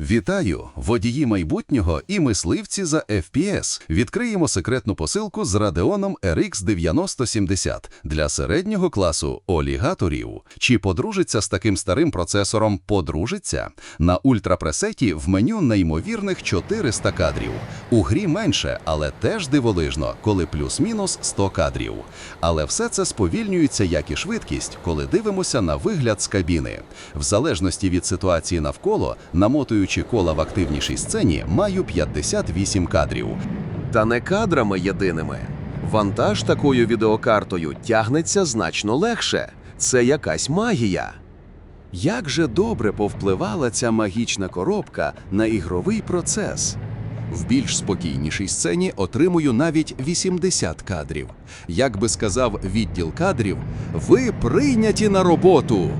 Вітаю, водії майбутнього і мисливці за FPS. Відкриємо секретну посилку з Radeon RX 9070 для середнього класу олігаторів. Чи подружиться з таким старим процесором подружиться? На ультрапресеті в меню неймовірних 400 кадрів. У грі менше, але теж дивовижно, коли плюс-мінус 100 кадрів. Але все це сповільнюється як і швидкість, коли дивимося на вигляд з кабіни. В залежності від ситуації навколо, намотуючи кола в активнішій сцені, маю 58 кадрів. Та не кадрами єдиними. Вантаж такою відеокартою тягнеться значно легше. Це якась магія. Як же добре повпливала ця магічна коробка на ігровий процес. В більш спокійнішій сцені отримую навіть 80 кадрів. Як би сказав відділ кадрів, ви прийняті на роботу.